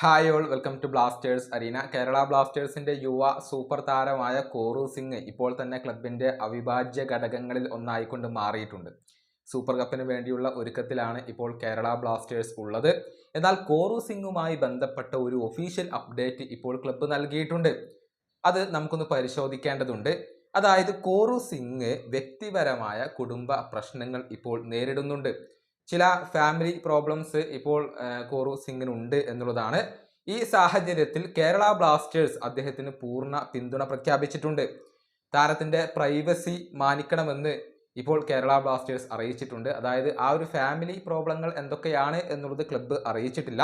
Hi all welcome to Blasters arena Kerala ബ്ലാസ്റ്റേഴ്സിന്റെ യുവ super താരമായ കോറു സിംഗ് ഇപ്പോൾ തന്നെ ക്ലബിന്റെ അവിഭാജ്യ ഘടകങ്ങളിൽ ഒന്നായിക്കൊണ്ട് മാറിയിട്ടുണ്ട്. സൂപ്പർ കപ്പിന് വേണ്ടിയുള്ള ഒരുക്കത്തിലാണ് ഇപ്പോൾ കേരള ബ്ലാസ്റ്റേഴ്സ് ഉള്ളത്. എന്നാൽ കോറു സിംഗുമായി ബന്ധപ്പെട്ട ഒരു ഒഫീഷ്യൽ അപ്ഡേറ്റ് ഇപ്പോൾ ക്ലബ്ബ് നൽകിയിട്ടുണ്ട്. അത് നമുക്കൊന്ന് പരിശോധിക്കേണ്ടതുണ്ട്. അതായത് കോറു സിംഗ് വ്യക്തിപരമായ കുടുംബ പ്രശ്നങ്ങൾ ഇപ്പോൾ നേരിടുന്നുണ്ട്. ചില ഫാമിലി പ്രോബ്ലംസ് ഇപ്പോൾ കോറു സിംഗിനുണ്ട് എന്നുള്ളതാണ്. ഈ സാഹചര്യത്തിൽ കേരള ബ്ലാസ്റ്റേഴ്സ് അദ്ദേഹത്തിന് പൂർണ പിന്തുണ പ്രഖ്യാപിച്ചിട്ടുണ്ട്. താരത്തിന്റെ പ്രൈവസി മാനിക്കണമെന്ന് ഇപ്പോൾ കേരള ബ്ലാസ്റ്റേഴ്സ് അറിയിച്ചിട്ടുണ്ട്. അതായത് ആ ഒരു ഫാമിലി പ്രോബ്ലങ്ങൾ എന്തൊക്കെയാണ് എന്നുള്ളത് ക്ലബ്ബ് അറിയിച്ചിട്ടില്ല.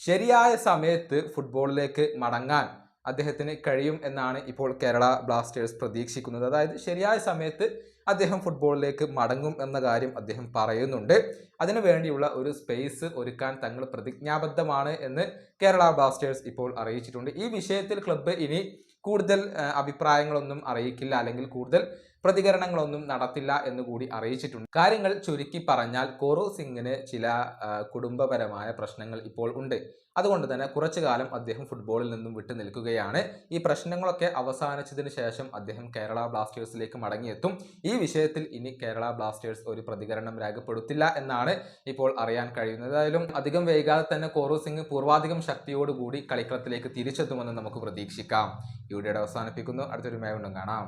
ശരിയായ സമയത്ത് ഫുട്ബോളിലേക്ക് മടങ്ങാൻ അദ്ദേഹത്തിന് കഴിയും എന്നാണ് ഇപ്പോൾ കേരള ബ്ലാസ്റ്റേഴ്സ് പ്രതീക്ഷിക്കുന്നത്. അതായത് ശരിയായ സമയത്ത് അദ്ദേഹം ഫുട്ബോളിലേക്ക് മടങ്ങും എന്ന കാര്യം അദ്ദേഹം പറയുന്നുണ്ട്. അതിനു വേണ്ടിയുള്ള ഒരു സ്പേസ് ഒരുക്കാൻ തങ്ങൾ പ്രതിജ്ഞാബദ്ധമാണ് എന്ന് കേരള ബ്ലാസ്റ്റേഴ്സ് ഇപ്പോൾ അറിയിച്ചിട്ടുണ്ട്. ഈ വിഷയത്തിൽ ക്ലബ്ബ് ഇനി കൂടുതൽ അഭിപ്രായങ്ങളൊന്നും അറിയിക്കില്ല. അല്ലെങ്കിൽ കൂടുതൽ പ്രതികരണങ്ങളൊന്നും നടത്തില്ല എന്ന് കൂടി അറിയിച്ചിട്ടുണ്ട്. കാര്യങ്ങൾ ചുരുക്കി പറഞ്ഞാൽ കോറോ സിംഗിന് ചില കുടുംബപരമായ പ്രശ്നങ്ങൾ ഇപ്പോൾ ഉണ്ട്. അതുകൊണ്ട് തന്നെ കുറച്ചു കാലം അദ്ദേഹം ഫുട്ബോളിൽ നിന്നും വിട്ടു നിൽക്കുകയാണ്. ഈ പ്രശ്നങ്ങളൊക്കെ അവസാനിച്ചതിന് ശേഷം അദ്ദേഹം കേരള ബ്ലാസ്റ്റേഴ്സിലേക്ക് മടങ്ങിയെത്തും. ഈ വിഷയത്തിൽ ഇനി കേരള ബ്ലാസ്റ്റേഴ്സ് ഒരു പ്രതികരണം രേഖപ്പെടുത്തില്ല എന്നാണ് ഇപ്പോൾ അറിയാൻ കഴിയുന്നത്. ഏതായാലും അധികം വൈകാതെ തന്നെ കോറോ സിംഗ് പൂർവാധികം ശക്തിയോടുകൂടി കളിക്കളത്തിലേക്ക് തിരിച്ചെത്തുമെന്ന് നമുക്ക് പ്രതീക്ഷിക്കാം. ഈ വീഡിയോയുടെ അവസാനിപ്പിക്കുന്നു. അടുത്തൊരു മേവുണ്ടും കാണാം.